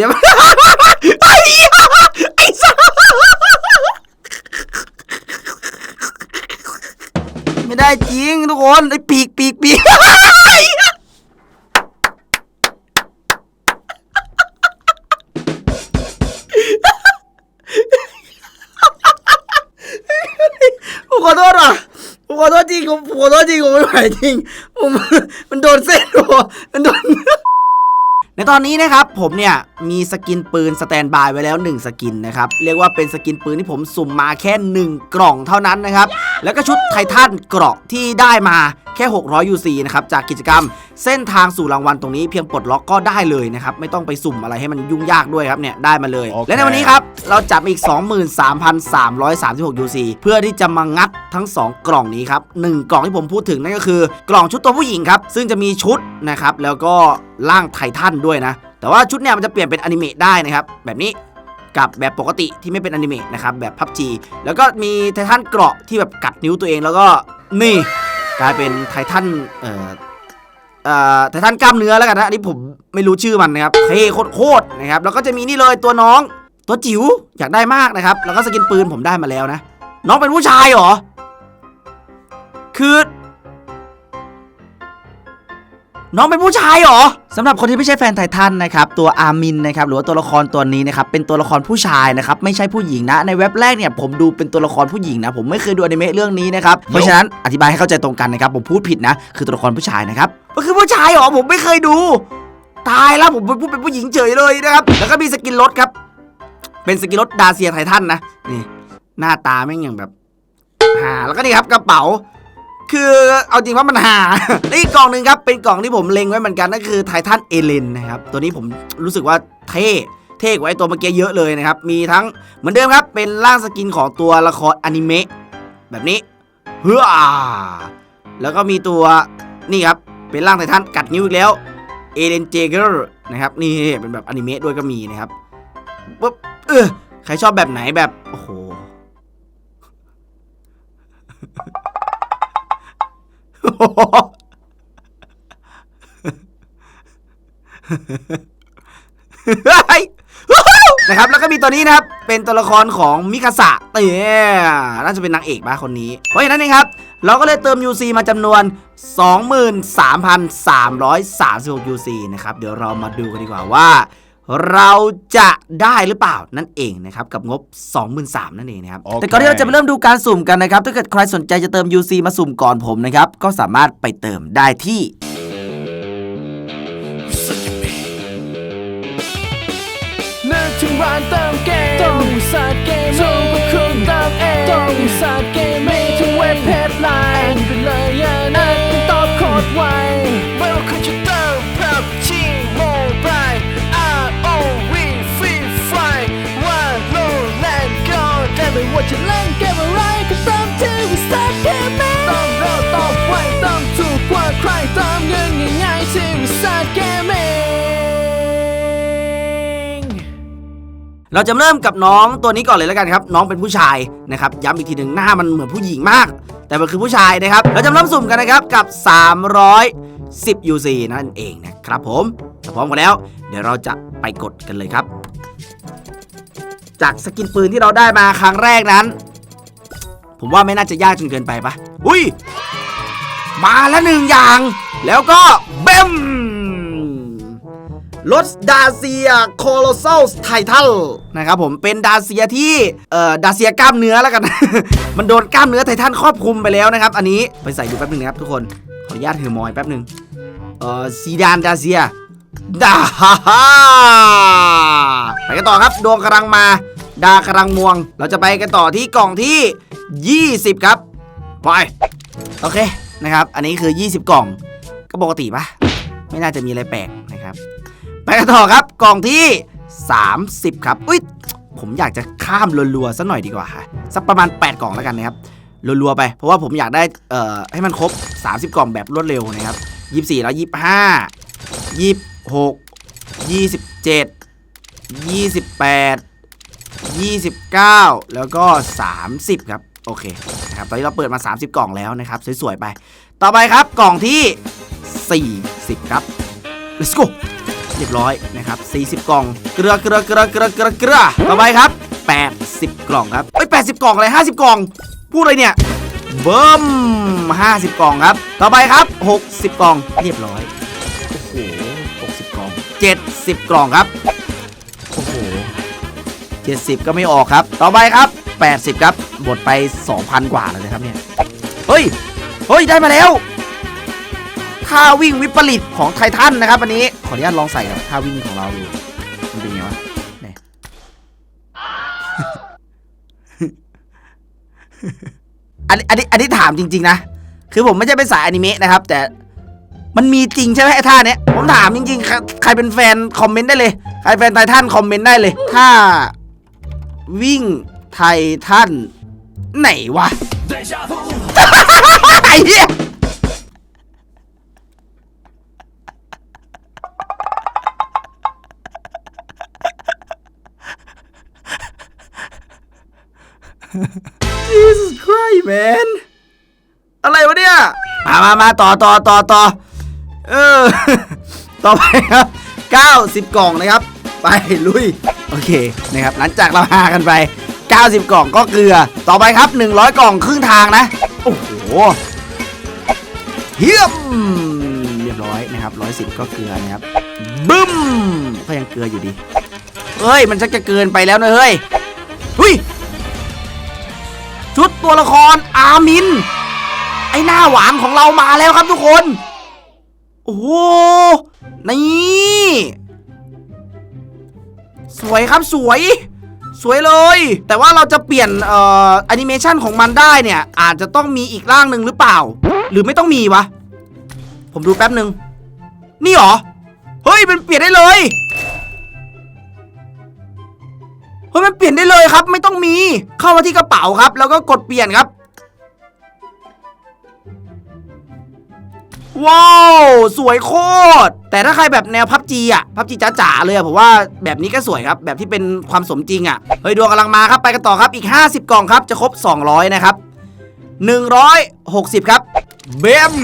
รียมไอ้ยไอ้สัสไม่ได้จริงทุกคนไอ้ปีกปีกปีกผมขอโทษอะผมขอโทษจริงผมขอโทษจริงผมไม่ไหวจริงผมมันโดนเส้นหัวมันโดนในตอนนี้นะครับผมเนี่ย มีสกินปืนสแตนบายไว้แล้ว 1 สกินนะครับ เรียกว่าเป็นสกินปืนที่ผมสุ่มมาแค่ 1 กล่องเท่านั้นนะครับ แล้วก็ชุดไททันเกราะที่ได้มาแค่ 600 UC นะครับ จากกิจกรรมเส้นทางสู่รางวัลตรงนี้เพียงปลดล็อกก็ได้เลยนะครับ ไม่ต้องไปสุ่มอะไรให้มันยุ่งยากด้วยครับเนี่ย ได้มาเลยโอเคและในวันนี้ครับ เราจับอีก 23,336 UC เพื่อที่จะมางัดทั้ง 2 กล่องนี้ครับหนึ่งกล่องที่ผมพูดถึงนั่นก็คือ กล่องชุดตัวผู้หญิงครับ ซึ่งจะมีชุดนะครับแล้วก็ร่างไททันด้วยนะ แต่ว่าชุดเนี่ยมันจะเปลี่ยนเป็นอนิเมะได้นะครับแบบนี้กับแบบปกติที่ไม่เป็นอนิเมะนะครับแบบพับจีแล้วก็มีไททันเกราะที่แบบกัดนิ้วตัวเองแล้วก็นี่กลายเป็นไททันเอ่อเอ่อไททันกล้ามเนื้อแล้วกันนะอันนี้ผมไม่รู้ชื่อมันนะครับเท่โคตรๆนะครับแล้วก็จะมีนี่เลยตัวน้องตัวจิ๋วอยากได้มากนะครับ แล้วก็สกินปืนผมได้มาแล้วนะ น้องเป็นผู้ชายเหรอ คือ น้องเป็นผู้ชายเหรอสำหรับคนที่ไม่ใช่แฟนไททันนะครับตัวอาร์มินนะครับหรือว่าตัวละครตัวนี้นะครับเป็นตัวละครผู้ชายนะครับไม่ใช่ผู้หญิงนะ ในเว็บแรกเนี่ยผมดูเป็นตัวละครผู้หญิงนะผมไม่เคยดูอนิเมะเรื่องนี้นะครับเพราะฉะนั้นอธิบายให้เข้าใจตรงกันนะครับผมพูดผิดนะ คือตัวละครผู้ชายนะครับก็คือผู้ชายเหรอผมไม่เคยดู ตายแล้วผมไปพูดเป็นผู้หญิงเฉยเลยนะครับแล้วก็มีสกินรถครับ เป็นสกินรถดาเซียไททันนะนี่หน้าตาแม่งอย่างแบบหาแล้วก็นี่ครับกระเป๋า คือเอาจริงว่ามันหา อีกกล่องหนึ่งครับ เป็นกล่องที่ผมเล็งไว้เหมือนกันนั่นคือไททันเอเลนนะครับ ตัวนี้ผมรู้สึกว่าเท่เท่กว่าไอตัวเมื่อกี้เยอะเลยนะครับ มีทั้งเหมือนเดิมครับ เป็นร่างสกินของตัวละครอนิเมะแบบนี้เฮ้อแล้วก็มีตัวนี่ครับ เป็นร่างไททันกัดนิ้วอีกแล้วเอเลนเจเกอร์นะครับนี่เป็นแบบอนิเมะด้วยก็มีนะครับปุ๊บเออใครชอบแบบไหนแบบโอ้โห นะครับแล้วก็มีตัวนี้นะครับ เป็นตัวละครของมิคาสะเต้น่าจะเป็นนางเอกบ้าคนนี้ เพราะฉะนั้นเองครับ เราก็เลยเติม UC มาจำนวน 23,336 UC นะครับ เดี๋ยวเรามาดูกันดีกว่าว่า เราจะได้หรือเปล่านั่นเองนะครับกับงบ 23,000นั่นเองนะครับโอเคแต่ก่อนที่เราจะไปเริ่มดูการสุ่มกันนะครับ ถ้าเกิดใครสนใจจะเติม UC มาสุ่มก่อนผมนะครับ ก็สามารถไปเติมได้ที่นึกถึงร้านเติมเกมต้องสาเกมถูกกว่าคุณเติมเองต้องสาเกมมีทุกเว็บเพจไลน์ เราจะเริ่มกับน้องตัวนี้ก่อนเลยแล้วกันครับ น้องเป็นผู้ชายนะครับย้ำอีกทีหนึ่งหน้ามันเหมือนผู้หญิงมาก แต่มันคือผู้ชายนะครับ เราจะเริ่มสุ่มกันนะครับกับ 310 UC นั่นเองนะครับผมถ้าพร้อมกันแล้ว เดี๋ยวเราจะไปกดกันเลยครับ จากสกินปืนที่เราได้มาครั้งแรกนั้น ผมว่าไม่น่าจะยากจนเกินไปปะอุ้ย มาแล้วหนึ่งอย่าง แล้วก็เบ รถดาเซียโคโลซ a ลไททัลนะครับผมเป็นดาเซียที่เอ่อดาเซียกล้ามเนื้อแล้วกัน มันโดนกล้ามเนื้อไททันครอบคลุมไปแล้วนะครับ อันนี้ไปใส่ดูแป๊บนึงนะครับทุกคนขออนุญาตเฮอร์มอยแป๊บนึงเอ่อซีดานดาเซียดาฮ่าฮ่าไปกันต่อครับดวงกำลังมา ดากำลังมวง เราจะไปกันต่อที่กล่องที่ 20 ครับไปโอเคนะครับ อันนี้คือ 20 กล่อง ก็ปกติปะไม่น่าจะมีอะไรแปลกนะครับ ไปกันต่อครับกล่องที่ 30 ครับ อุ้ยผมอยากจะข้ามรัวๆสักหน่อยดีกว่าค่ะสักประมาณ 8 กล่องแล้วกันนะครับรัวๆไป เพราะว่าผมอยากได้เอ่อให้มันครบ 30 กล่องแบบรวดเร็วนะครับ24แล้ว25 26 27 28 29แล้วก็30ครับโอเคนะครับตอนนี้เราเปิดมา 30 กล่องแล้วนะครับสวยๆไป ต่อไปครับกล่องที่ 40 ครับ let's go เรียบร้อยนะครับ 40 กล่อง เกลือเกลือเกลือเกลือเกลือเกลือต่อไปครับ 80 กล่องครับเอ้ย80กล่องอะไร50กล่อง พูดเลยเนี่ยเบิ้ม50 กล่องครับ ต่อไปครับ 60 กล่อง เรียบร้อย โอ้โห60 กล่อง 70 กล่องครับ โอ้โห70 ก็ไม่ออกครับ ต่อไปครับ 80 ครับ หมดไป 2,000 กว่าเลยนะครับเนี่ย เฮ้ย เฮ้ย ได้มาแล้ว ท่าวิ่งวิปริตของไททันนะครับอันนี้ขออนุญาตลองใส่กับท่าวิ่งของเราดูมันเป็นไงวะไหนอันนี้อันนี้อันนี้ถามจริง ๆ นะ คือผมไม่ใช่เป็นสายอนิเมะนะครับ แต่มันมีจริงใช่ไหมไอ้ท่าเนี้ยผมถามจริงๆใครใครเป็นแฟนคอมเมนต์ได้เลยใครแฟนไททันคอมเมนต์ได้เลยถ้าวิ่งไททันไหนวะ ไอ้เหี้ย Jesus Christ man อะไรวะเนี่ย มามามาต่อต่อต่อต่อเออ ต่อไปครับ 90 กล่องนะครับ ไปลุย โอเคนะครับ หลังจากเราหากันไป 90 กล่องก็เกลือ ต่อไปครับ 100 กล่องครึ่งทางนะ โอ้โหเฮียมเรียบร้อยนะครับ 110 ก็เกลือนะครับ บึ้ม ก็ยังเกลืออยู่ดีเฮ้ย มันชักจะเกินไปแล้วนะเฮ้ย หุย ชุดตัวละครอามิน ไอหน้าหวานของเรามาแล้วครับทุกคน โอ้โหนี่สวยครับสวย สวยเลย แต่ว่าเราจะเปลี่ยนเอ่อแอนิเมชันของมันได้เนี่ย อาจจะต้องมีอีกร่างหนึ่งหรือเปล่า หรือไม่ต้องมีวะ ผมดูแป๊บหนึ่งนี่หรอ เฮ้ยมันเปลี่ยนได้เลย ยมันเปลี่ยนได้เลยครับ ไม่ต้องมี เข้ามาที่กระเป๋าครับ แล้วก็กดเปลี่ยนครับ ว้าว สวยโคตร แต่ถ้าใครแบบแนวพับจีอะพับจีจ๋าๆเลยอะผมว่าแบบนี้ก็สวยครับ แบบที่เป็นความสมจริงอะ เฮ้ยดวงกำลังมาครับ ไปกันต่อครับอีก 50 กล่องครับ จะครบ 200 นะครับ 160 ครับเบม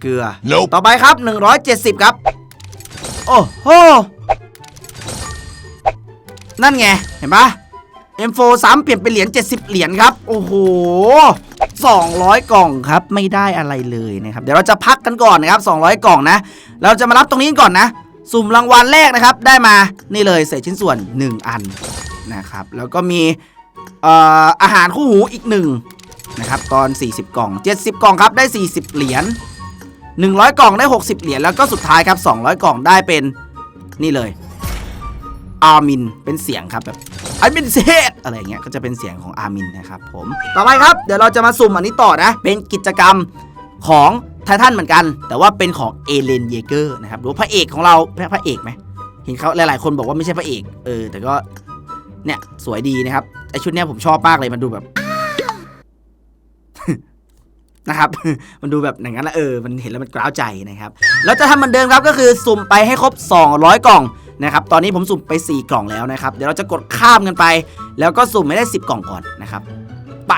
เกลือ Nope ต่อไปครับ 170 ครับ โอ้โห นั่นไง เห็นปะ M4 ซ้ำเปลี่ยนเป็นเหรียญ70 เหรียญครับ โอ้โห 200 กล่องครับไม่ได้อะไรเลยนะครับ เดี๋ยวเราจะพักกันก่อนนะครับ 200 กล่องนะ เราจะมารับตรงนี้ก่อนนะ สุ่มรางวัลแรกนะครับ ได้มานี่เลยเศษชิ้นส่วน 1 อันนะครับ แล้วก็มีเอ่ออาหารคู่หูอีกหนึ่งนะครับตอน 40 กล่อง 70 กล่องครับได้ 40 เหรียญ100 กล่องได้ 60 เหรียญแล้วก็สุดท้ายครับ 200 กล่องได้เป็นนี่เลย อาร์มิน เป็นเสียงครับแบบอาร์มินเซตอะไรเงี้ยก็จะเป็นเสียงของอาร์มินนะครับผมต่อไปครับเดี๋ยวเราจะมาสุ่มอันนี้ต่อนะ เป็นกิจกรรมของไททันเหมือนกัน แต่ว่าเป็นของเอเลนเยเกอร์นะครับหรือพระเอกของเราพระเอกไหมเห็นเขาหลาย ๆ คนบอกว่าไม่ใช่พระเอก เออ แต่ก็เนี่ยสวยดีนะครับไอชุดเนี้ยผมชอบมากเลยมันดูแบบ นะครับ มันดูแบบอย่างนั้นละเออ มันเห็นแล้วมันกล้าวใจนะครับ แล้วจะทำเหมือนเดิมครับก็คือสุ่มไปให้ครบ 200 กล่องนะครับ ตอนนี้ผมสุ่มไป 4 กล่องแล้วนะครับ เดี๋ยวเราจะกดข้ามกันไป แล้วก็สุ่มให้ได้ 10 กล่องก่อนนะครับ ไป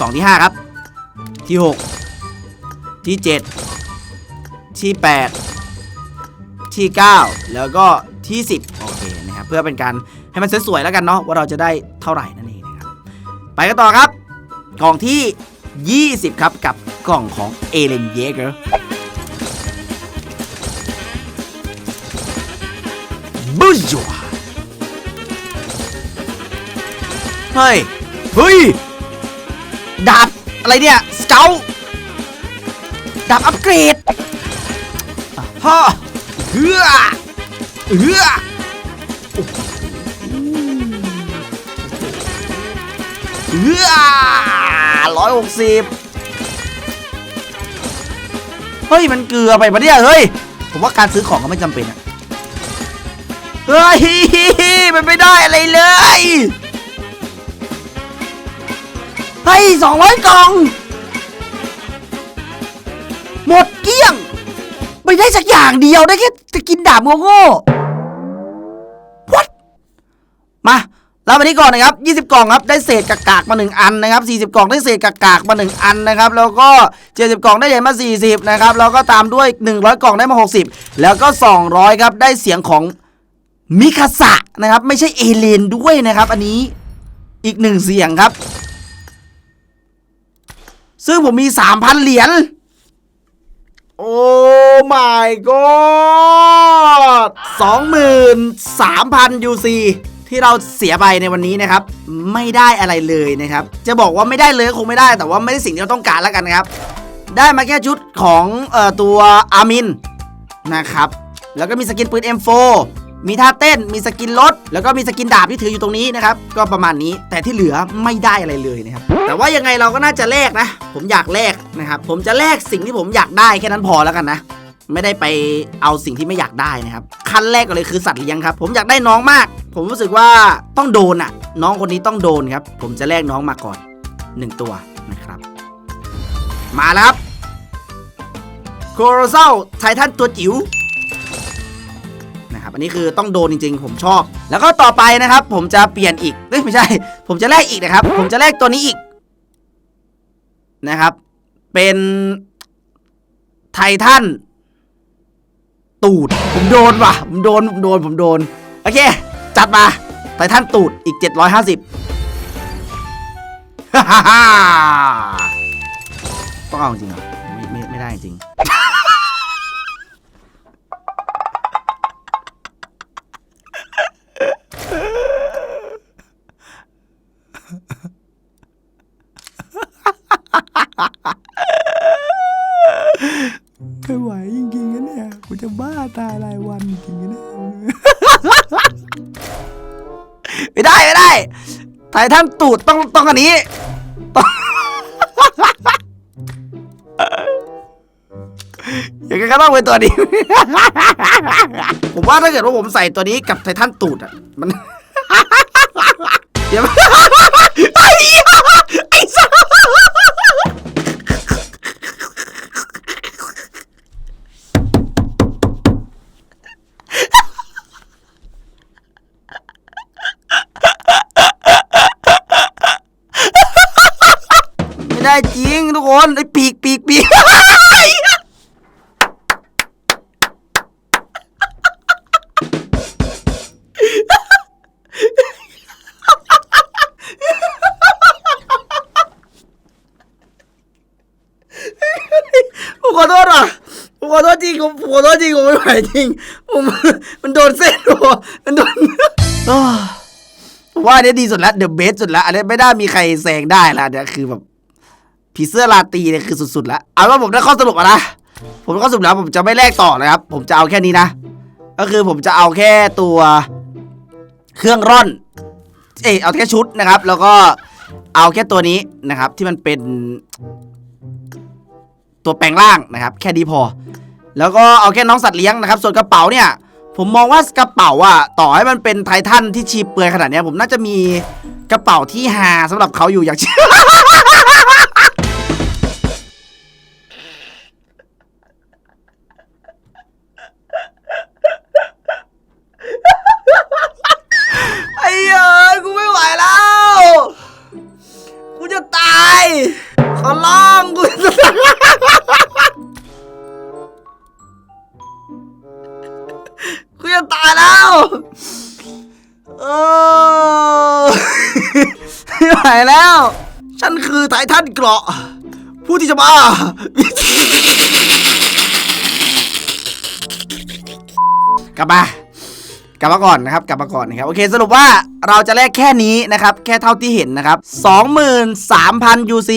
กล่องที่ 5 ครับ ที่ 6 ที่ 7 ที่ 8 ที่ 9 แล้วก็ที่ 10 โอเคนะครับ เพื่อเป็นการให้มันสวยๆแล้วกันเนาะว่าเราจะได้เท่าไหร่นั่นเองนะครับ ไปกันต่อครับ กล่องที่ 20 ครับกับกล่องของเอเลนเยเกอร์บูจัวเฮ้ย เฮ้ย ดาบ อะไรเนี่ย สเกลดาบอัปเกรดฮ่าเฮือเฮือเฮือ ร้อยหกสิบเฮ้ย มันเกลือไปปะเนี่ยเฮ้ย ผมว่าการซื้อของก็ไม่จำเป็นอะเฮ้ย มันไม่ได้อะไรเลยเฮ้ยสองร้อยกล่อง หมดเกลี้ยง ไม่ได้สักอย่างเดียวได้แค่จะกินดาบโง่ๆ What มา รับวันนี้ก่อนนะครับ 20 กล่องครับ ได้เศษกากากมา 1 อันนะครับ 40 กล่องได้เศษกากากมา 1 อันนะครับ แล้วก็ 70 กล่องได้เหรียญมา 40 นะครับ แล้วก็ตามด้วย 100 กล่องได้มา 60 แล้วก็ 200 ครับ ได้เสียงของมิคาสะนะครับ ไม่ใช่เอเลนด้วยนะครับ อันนี้ อีกหนึ่งเสียงครับ ซึ่งผมมี 3,000 เหรียญ โอ้ my god 23,000 UC ที่เราเสียไปในวันนี้นะครับ ไม่ได้อะไรเลยนะครับ จะบอกว่าไม่ได้เลยคงไม่ได้ แต่ว่าไม่ได้สิ่งที่เราต้องการแล้วกันนะครับ ได้มาแค่ชุดของออตัวอามินนะครับ แล้วก็มีสกินปืน M4 มีท่าเต้น มีสกินรถ แล้วก็มีสกินดาบที่ถืออยู่ตรงนี้นะครับ ก็ประมาณนี้ แต่ที่เหลือไม่ได้อะไรเลยนะครับ แต่ว่ายังไงเราก็น่าจะแลกนะ ผมอยากแลกนะครับ ผมจะแลกสิ่งที่ผมอยากได้แค่นั้นพอแล้วกันนะ ไม่ได้ไปเอาสิ่งที่ไม่อยากได้นะครับขั้นแรกก็เลยคือสัตว์เลี้ยงครับ ผมอยากได้น้องมาก ผมรู้สึกว่าต้องโดนอะน้องคนนี้ต้องโดนครับ ผมจะแลกน้องมาก่อนหนึ่งตัวนะครับ มาแล้วครับโคโรเซลไททันตัวจิ๋วนะครับอันนี้คือต้องโดนจริงๆ ผมชอบ แล้วก็ต่อไปนะครับ ผมจะเปลี่ยนอีกเอ้ยไม่ใช่ ผมจะแลกอีกนะครับ ผมจะแลกตัวนี้อีกนะครับ เป็นไททัน ตูด ผมโดนว่ะ ผมโดน ผมโดน ผมโดน โอเค จัดมา ไททันตูดอีก 750ฮ่าฮ่าฮ่าต้องเอาจริงเหรอไม่ไม่ไม่ได้จริงไม่ไหว จะบ้าตายรายวันจริงนะไม่ได้ไม่ได้ไททันตูดต้องต้องอันนี้องอย่างนั้นก็ต้องเป็นตัวนี้ ผมว่าถ้าเกิดว่าผมใส่ตัวนี้กับไททันตูดอะมัน ได้จริงทุกคนไอ้ปีกปีกปีกผมขอโทษว่ะผมขอโทษจริงผมขอโทษจริงผมไม่ไหวจริงผมมันโดนเส้นหัวมันโดนว่าอันนี้ดีสุดล้วเดอะเบสสุดล้วอันนี้ไม่ได้มีใครแซงได้ล้วเนี่ยคือแบบ ผีเสื้อลาตีเนี่ยคือสุดๆแล้วเอาว่าผมได้ข้อสรุปแล้วนะผมได้ข้อสรุปแล้วผมจะไม่แลกต่อนะครับ ผมจะเอาแค่นี้นะ ก็คือผมจะเอาแค่ตัวเครื่องร่อน เอยเอาแค่ชุดนะครับ แล้วก็เอาแค่ตัวนี้นะครับ ที่มันเป็น ตัวแปลงร่างนะครับ แค่นี้พอ แล้วก็เอาแค่น้องสัตว์เลี้ยงนะครับ ส่วนกระเป๋าเนี่ย ผมมองว่ากระเป๋าอะต่อให้มันเป็นไททันที่ชีเปลือยขนาดเนี้ยผมน่าจะมีกระเป๋าที่หาสำหรับเขาอยู่อย่างเช่น เกราะ ผู้ที่จะมากลับมากลับมาก่อนนะครับกลับมาก่อนนะครับโอเคสรุปว่าเราจะแลกแค่นี้นะครับ แค่เท่าที่เห็นนะครับ 23,000 UC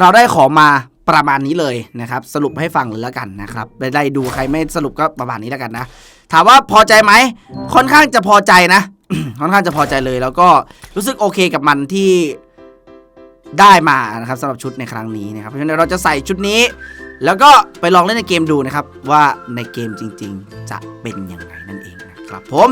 เราได้ของมาประมาณนี้เลยนะครับ สรุปให้ฟังเลยแล้วกันนะครับไได้ดูใครไม่สรุปก็ประมาณนี้แล้วกันนะ ถามว่าพอใจไหมค่อนข้างจะพอใจนะ ค่อนข้างจะพอใจเลยแล้วก็รู้สึกโอเคกับมันที่ ได้มานะครับสำหรับชุดในครั้งนี้นะครับเพราะฉะนั้นเราจะใส่ชุดนี้ แล้วก็ไปลองเล่นในเกมดูนะครับว่าในเกมจริง ๆ จะเป็นยังไงนั่นเองนะครับผม